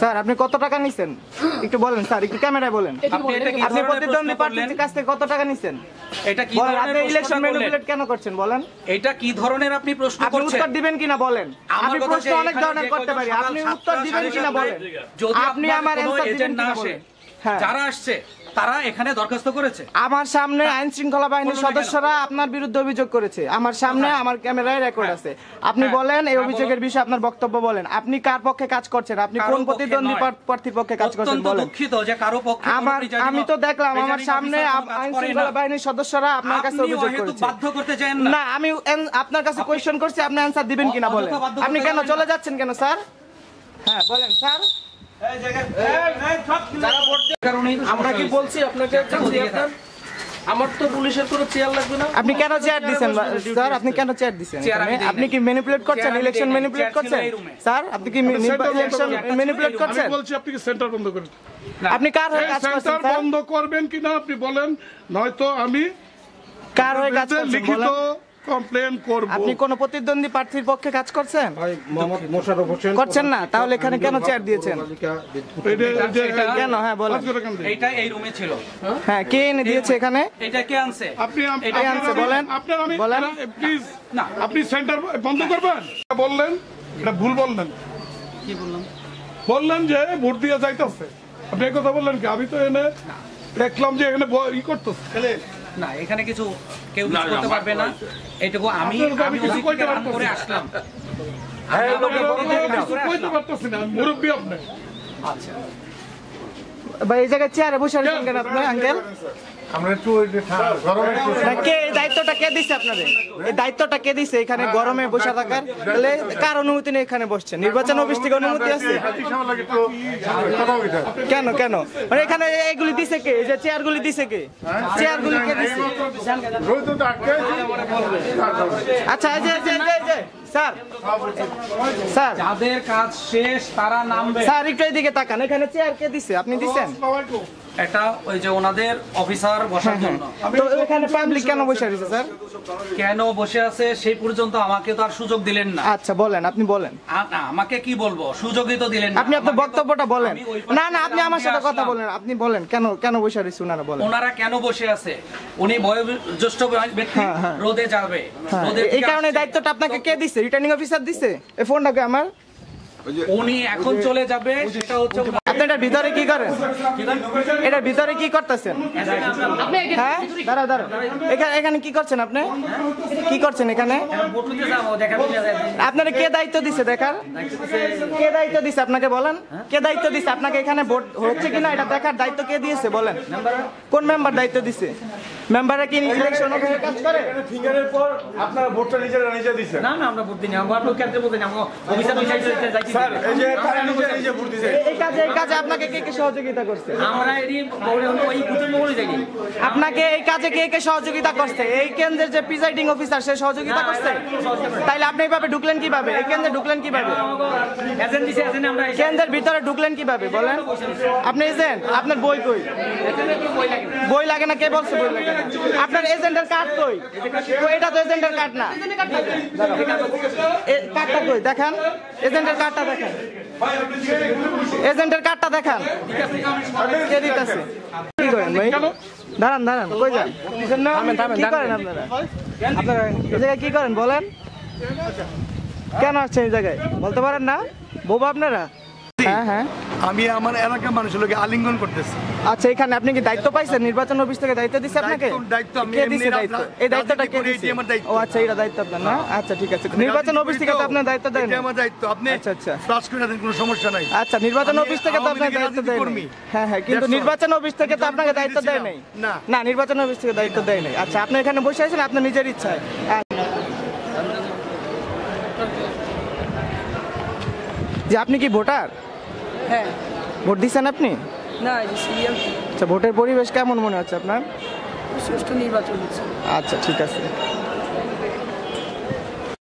Sir আপনি কত টাকা নিছেন? একটু বলেন স্যার একটু ক্যামেরায় বলেন। আপনি এটা কি আপনি প্রতিদ্বন্দ্বী পার্টির প্রার্থীর কাছ থেকে কত টাকা নিছেন? এটা কি ধরনের আপনি ইলেকশন ম্যানিপুলেট কেন করছেন বলেন? এটা কি ধরনের আপনি প্রশ্ন আপনি উত্তর দিবেন কিনা বলেন? আমার আমি প্রশ্ন অনেক ধরনের করতে পারি। আপনি উত্তর দিবেন কিনা বলেন? যদি আপনি আমার অ্যানসার দিবেন না আসে যারা আসছে তারা এখানে দরখাস্ত করেছে। আমার সামনে আইন শৃঙ্খলা বাহিনীর? সদস্যরা আপনার বিরুদ্ধে অভিযোগ করেছে। আমার সামনে আমার ক্যামেরায় রেকর্ড আছে। আপনি হ্যাঁ। বলেন এই হ্যাঁ, অভিযোগের বিষয়ে আপনার বক্তব্য বলেন। আপনি কার পক্ষে কাজ করছেন? আপনি কোন প্রতিদ্বন্দ্বী। প্রার্থীর পক্ষে কাজ করছেন বলেন। দুঃখিত যে কারও পক্ষে আমার আমি তো দেখলাম আমার সামনে আইন শৃঙ্খলা বাহিনীর সদস্যরা আপনার কাছে অভিযোগ করেছে। বাধ্য করতে চান না। আমি আপনার কাছে কোয়েশ্চেন করছি আপনি অ্যানসার দিবেন কিনা বলেন। আপনি কেন চলে যাচ্ছেন কেন স্যার? হ্যাঁ বলেন স্যার। আমরা কি বলছি আপনাকে চেয়ার দেন? আমার তো পুলিশের কোনো চেয়ার লাগবে না। আপনি কেন চেয়ার দিছেন? স্যার আপনি কেন চেয়ার আমি আপনি কি ম্যানিপুলেট করছেন? ইলেকশন। ম্যানিপুলেট করছেন? স্যার আপনি কি ইলেকশন ম্যানিপুলেট করছেন? আমি বলছি আপনি কি সেন্টার বন্ধ করুন? আপনি কার হয়ে কাজ করছেন সেন্টার স্যার? বন্ধ করবেন কিনা আপনি বলেন নয়তো আমি কার হয়ে কাজ করছেন লিখিত বলেন। কমপ্লেন করব। আপনি কোন প্রতিদ্বন্দ্বী প্রার্থীর পক্ষে কাজ করছেন? ভাই মোহাম্মদ মোশাররফ হোসেন করছেন না? তাহলে এখানে কেন চেয়ার দিয়েছেন? এটা- কেন? হ্যাঁ বলেন। এই রুমে ছিল। হ্যাঁ কে এনে দিয়েছে এখানে? এটা কে আনছে? আপনি আপনার আনছে, বলেন। আপনার আমি বলেন। প্লিজ না। আপনি সেন্টার বন্ধ করবেন? বললেন এটা ভুল বললেন। কি বললাম? বললেন যে ভোট দিয়ে যাইতেছে। আপনি কথা বললেন কি? আমি তো এনে দেখলাম যে এখানে ই করতেছে। না এখানে কিছু কেউ কিছু করতে পারবে না। এইটুকু আমি আমি করে আসলাম। আপনি। আচ্ছা। ভাই এই জায়গায় চেয়ারে বসে আছেন কেন আপনি আঙ্কেল আমরা একটু গরমে কে এই দায়িত্বটা কে দিছে আপনাদের এই দায়িত্বটা কে দিছে এখানে গরমে বসে থাকার তাহলে কার অনুমতি এখানে বসছেন নির্বাচন অফিস থেকে অনুমতি আছে। কেন কেন মানে এখানে এইগুলি দিছে কে এই যে চেয়ারগুলি দিছে কে চেয়ারগুলি কে দিছে আচ্ছা এই যে এই যে, এই যে, এই যে স্যার। স্যার। যাদের কাজ শেষ তারা নামবে। স্যার একটু এদিকে তাকান এখানে চেয়ার কে দিছে? আপনি দিছেন? এটা ওই যে ওনাদের অফিসার বসার জন্য। তো এখানে পাবলিক কেন বসে রয়েছে স্যার? কেন বসে আছে সেই পর্যন্ত আমাকে তো আর সুযোগ দিলেন না। আচ্ছা বলেন আপনি বলেন। না, আমাকে কি বলব? সুযোগই তো দিলেন না। আপনি আপনার বক্তব্যটা বলেন। না না আপনি আমার সাথে কথা বলেন আপনি বলেন কেন কেন বসে রয়েছে ওনারা বলেন। ওনারা কেন বসে আছে? উনি বয়োজ্যেষ্ঠ ব্যক্তি হ্যাঁ, হ্যাঁ। রোদে যাবে। হ্যাঁ, এই কারণে দায়িত্বটা আপনাকে কে দিছে? রিটার্নিং অফিসার দিছে? এই ফোনটাকে আমার? উনি এখন চলে যাবে সেটা হচ্ছে আপনি এটার ভিতরে কি করেন? এটার ভিতরে কি করতেছেন? হ্যাঁ? দাঁড়াও দাঁড়াও। এখানে এখানে কি করছেন আপনি? কি করছেন এখানে? আপনারা কে দায়িত্ব দিছে দেখার? কে দায়িত্ব দিছে আপনাকে বলেন? কে দায়িত্ব দিছে? আপনাকে এখানে ভোট হচ্ছে কিনা এটা দেখার দায়িত্ব কে দিয়েছে বলেন? কোন মেম্বার দায়িত্ব দিছে? মেম্বাররা কি ইলেকশন অফিসে কাজ করে? ফিঙ্গারের পর আপনারা ভোটটা নিজেরা নিজে দিচ্ছেন না না আমরা ভোট দিই না আমরা অফিসার যাইছি স্যার এই যে তারা নিজে নিজে ভোট দিছে। এই কাজে কাজে আপনাকে কে কে সহযোগিতা করছে? আমরা আপনাকে এই কাজে কে কে সহযোগিতা করছে? এই কেন্দ্রের যে প্রিজাইডিং অফিসার সে সহযোগিতা করছে? তাইলে আপনি এইভাবে ঢুকলেন কীভাবে? এই কেন্দ্রে ঢুকলেন কীভাবে? কেন্দ্রের ভিতরে ঢুকলেন কীভাবে? বলেন। আপনি এজেন্ট আপনার বই কই? বই লাগে? না কে বলছে বই লাগে? আপনার এজেন্টের কার্ড কই? এটা তো এজেন্টের কার্ড না। কার্ডটা কই? দেখান। এজেন্টের কার্ডটা দেখান। এজেন্টের কার্ডটা দেখান। কে দিতেছে? কি করেন ভাই? দাঁড়ান দাঁড়ান কই যান? কি করেন আপনারা? আপনারা এই জায়গায় কি করেন বলেন? কেন আসছেন এই জায়গায়? বলতে পারেন না? বোবা আপনারা? হ্যাঁ হ্যাঁ। আমি আমার এলাকার মানুষের লোকে আলিঙ্গন করতেছি। আচ্ছা এখানে আপনি কি দায়িত্ব পাইছেন? নির্বাচন অফিস থেকে দায়িত্ব দিছে আপনাকে? দায়িত্ব- দায়িত্ব কে দিছে দায়িত্ব? এই দায়িত্বটা কে দিছে? এটি আমার দায়িত্ব। ও আচ্ছা এটা দায়িত্ব আপনার না? আচ্ছা ঠিক আছে। নির্বাচন অফিস থেকে তো আপনার দায়িত্ব আমার দায়িত্ব। আপনি আচ্ছা, আচ্ছা। ফ্লাশ করে দেন কোনো সমস্যা নাই। আচ্ছা নির্বাচন অফিস থেকে তো আপনার দায়িত্ব দেয় নাই। হ্যাঁ হ্যাঁ কিন্তু নির্বাচন অফিস থেকে তো আপনাকে দায়িত্ব দেয় নাই। না। না নির্বাচন অফিস থেকে দায়িত্ব দেয় নাই। আচ্ছা আপনি এখানে বসে আছেন আপনার নিজের ইচ্ছায়। যে আপনি কি ভোটার? হ্যাঁ। ভোট দিচ্ছেন আপনি? না সিরিয়াল আচ্ছা ভোটের পরিবেশ কেমন মনে হচ্ছে আপনার? সুষ্ঠু নির্বাচন হচ্ছে। আচ্ছা ঠিক আছে।